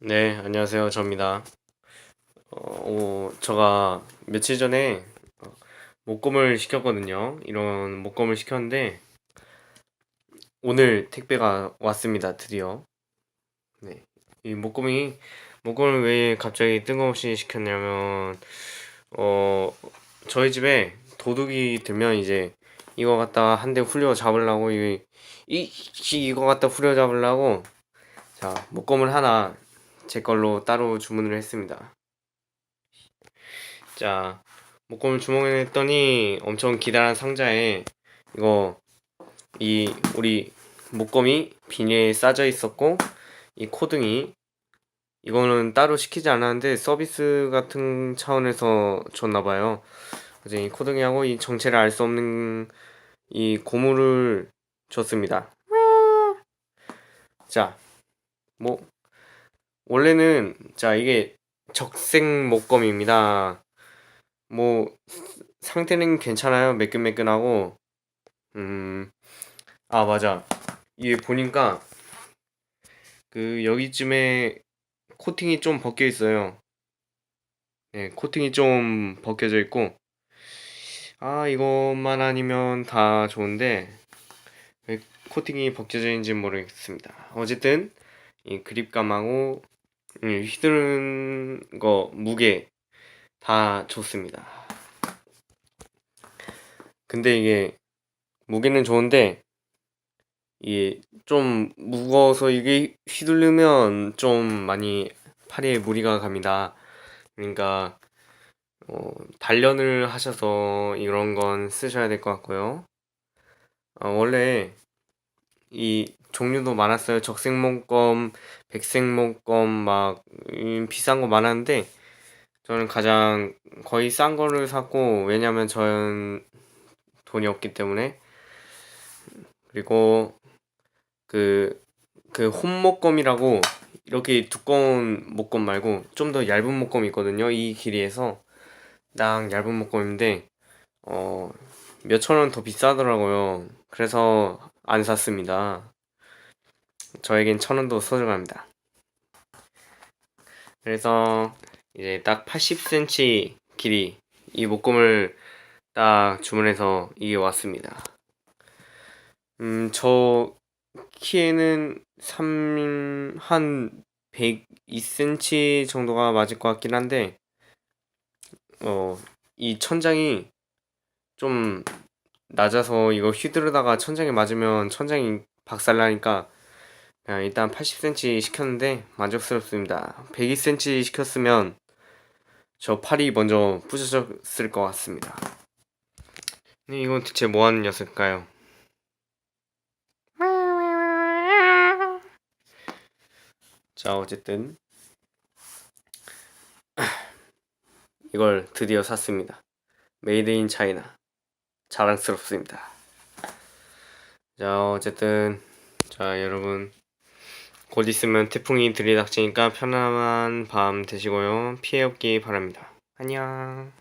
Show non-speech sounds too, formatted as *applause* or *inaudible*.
네, 안녕하세요. 저입니다. 어, 어, 제가 며칠 전에 어, 목검을 시켰거든요. 이런 목검을 시켰는데 오늘 택배가 왔습니다. 드디어. 네, 이 목검이 목검을 왜 갑자기 뜬금없이 시켰냐면 어 저희 집에 도둑이 들면 이제 이거 갖다 한대 훌려 잡으려고 이, 이 이거 갖다 훌려 잡으려고 자 목검을 하나 제 걸로 따로 주문을 했습니다. 자, 목검을 주문했더니 엄청 기다란 상자에 이거 이 우리 목검이 비닐에 싸져 있었고 이 코등이 이거는 따로 시키지 않았는데 서비스 같은 차원에서 줬나 봐요. 그래서 이 코등이하고 이 정체를 알 수 없는 이 고무를 줬습니다. 자, 뭐 원래는 자 이게 적색 목검입니다. 뭐 상태는 괜찮아요. 매끈매끈하고 음 아 맞아 이게 보니까 그 여기쯤에 코팅이 좀 벗겨 있어요. 네, 코팅이 좀 벗겨져 있고 아 이것만 아니면 다 좋은데 왜 코팅이 벗겨져 있는지 모르겠습니다. 어쨌든 이 그립감하고 음, 휘두른 거 무게 다 좋습니다. 근데 이게 무게는 좋은데 이게 좀 무거워서 이게 휘둘르면 좀 많이 팔에 무리가 갑니다. 그러니까 어, 단련을 하셔서 이런 건 쓰셔야 될 것 같고요. 어, 원래 이 종류도 많았어요. 적색 목검, 백색 목검 막 음, 비싼 거 많았는데 저는 가장 거의 싼 거를 샀고 왜냐면 저는 돈이 없기 때문에 그리고 그그 홈목검이라고 이렇게 두꺼운 목검 말고 좀 더 얇은 목검이 있거든요. 이 길이에서 딱 얇은 목검인데 어 몇천 원 더 비싸더라고요. 그래서 안 샀습니다. 저에겐 천 원도 소중합니다. 그래서 이제 딱 80cm 길이 이 목검을 딱 주문해서 이게 왔습니다. 음, 저 키에는 3, 한 102cm 정도가 맞을 것 같긴 한데, 어, 이 천장이 좀 낮아서 이거 휘두르다가 천장에 맞으면 천장이 박살나니까 일단 80cm 시켰는데 만족스럽습니다. 102cm 시켰으면 저 팔이 먼저 부서졌을 것 같습니다. 근데 이건 대체 뭐 하는 녀석일까요? 자 어쨌든 *clears throat* 이걸 드디어 샀습니다. 메이드 인 차이나 자랑스럽습니다. 자 어쨌든 자 여러분 곧 있으면 태풍이 들이닥치니까 편안한 밤 되시고요. 피해 없기 바랍니다. 안녕.